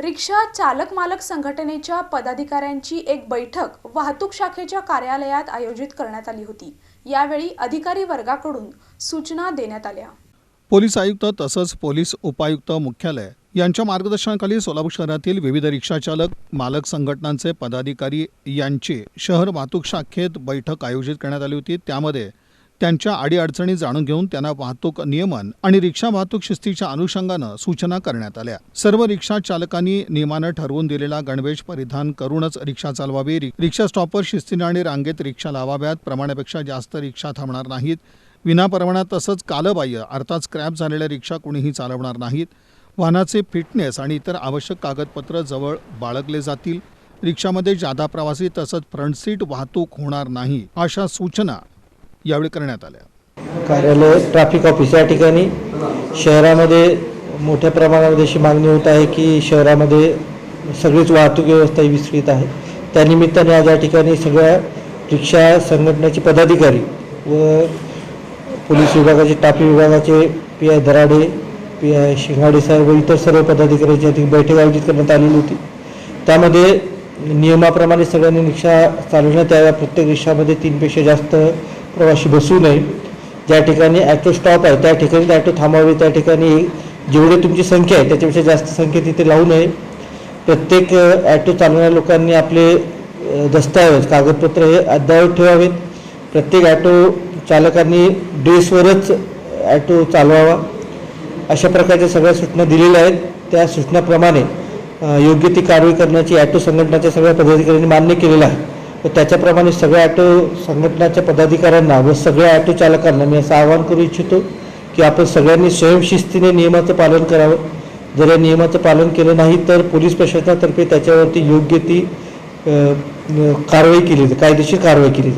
रिक्षा चालक मालक संघटनेच्या पदाधिकाऱ्यांची एक बैठक वाहतूक शाखेच्या कार्यालयात आयोजित करण्यात आली होती. यावेळी अधिकारी वर्गाकडून सूचना देण्यात आल्या. पोलीस आयुक्त तसंच पोलीस उपायुक्त मुख्यालय यांच्या मार्गदर्शनाखाली सोलापूर शहरातील विविध रिक्षाचालक मालक संघटनांचे पदाधिकारी यांची शहर वाहतूक शाखेत बैठक आयोजित करण्यात आली होती. त्यामध्ये त्यांच्या अडीअडचणी जाणून घेऊन त्यांना वाहतूक नियमन आणि रिक्षा वाहतूक शिस्तीच्या अनुषंगानं सूचना करण्यात आल्या. सर्व रिक्षा चालकांनी नियमानं ठरवून दिलेला गणवेश परिधान करूनच रिक्षा चालवावी. रिक्षा स्टॉपवर शिस्तीने आणि रांगेत रिक्षा लावाव्यात. प्रमाणापेक्षा जास्त रिक्षा थांबणार नाहीत. विनापरवाना तसंच कालबाह्य अर्थात स्क्रॅप झालेल्या रिक्षा कुणीही चालवणार नाहीत. वाहनाचे फिटनेस आणि इतर आवश्यक कागदपत्र जवळ बाळगले जातील. रिक्षामध्ये जादा प्रवासी तसंच फ्रंट सीट वाहतूक होणार नाही अशा सूचना यावेळी करण्यात आल्या. कार्यालय ट्रॅफिक ऑफिस या ठिकाणी शहरामध्ये मोठ्या प्रमाणामध्ये अशी मागणी होत आहे की शहरामध्ये सगळीच वाहतूक व्यवस्था ही विस्कळीत आहे. त्यानिमित्ताने आज या ठिकाणी सगळ्या रिक्षा संघटनेचे पदाधिकारी व पोलीस विभागाचे टापी विभागाचे P I Darade P I Shingade साहेब व इतर सर्व पदाधिकाऱ्यांची या बैठक आयोजित करण्यात आलेली होती. त्यामध्ये नियमाप्रमाणे सगळ्यांनी रिक्षा चालवण्यात याव्या प्रत्येक रिक्षामध्ये तीनपेक्षा जास्त प्रवासी बसू नये. ज्या ठिकाणी ॲटो स्टॉप आहे त्या ठिकाणी ॲटो थांबावे त्या ठिकाणी जेवढी तुमची संख्या आहे त्याच्यापेक्षा जास्त संख्या तिथे लावू नये. प्रत्येक uh, ॲटो चालवणाऱ्या लोकांनी आपले uh, दस्तऐवज कागदपत्र हे अद्ययावत ठेवावेत. प्रत्येक ॲटो चालकांनी ड्रेसवरच uh, ॲटो चालवावा. अशा प्रकारच्या सगळ्या सूचना दिलेल्या आहेत. त्या सूचनाप्रमाणे योग्य ती कारवाई करण्याची ॲटो संघटनाच्या सगळ्या पदाधिकाऱ्यांनी मान्य केलेलं आहे. त्याच्याप्रमाणे सगळ्या ॲटो संघटनाच्या पदाधिकाऱ्यांना व सगळ्या ॲटो चालकांना मी असं आवाहन करू इच्छितो की आपण सगळ्यांनी स्वयंशिस्तीने नियमाचं पालन करावं. जर या नियमाचं पालन केलं नाही तर पोलीस प्रशासनातर्फे त्याच्यावरती योग्य ती कारवाई केली कायदेशीर कारवाई केली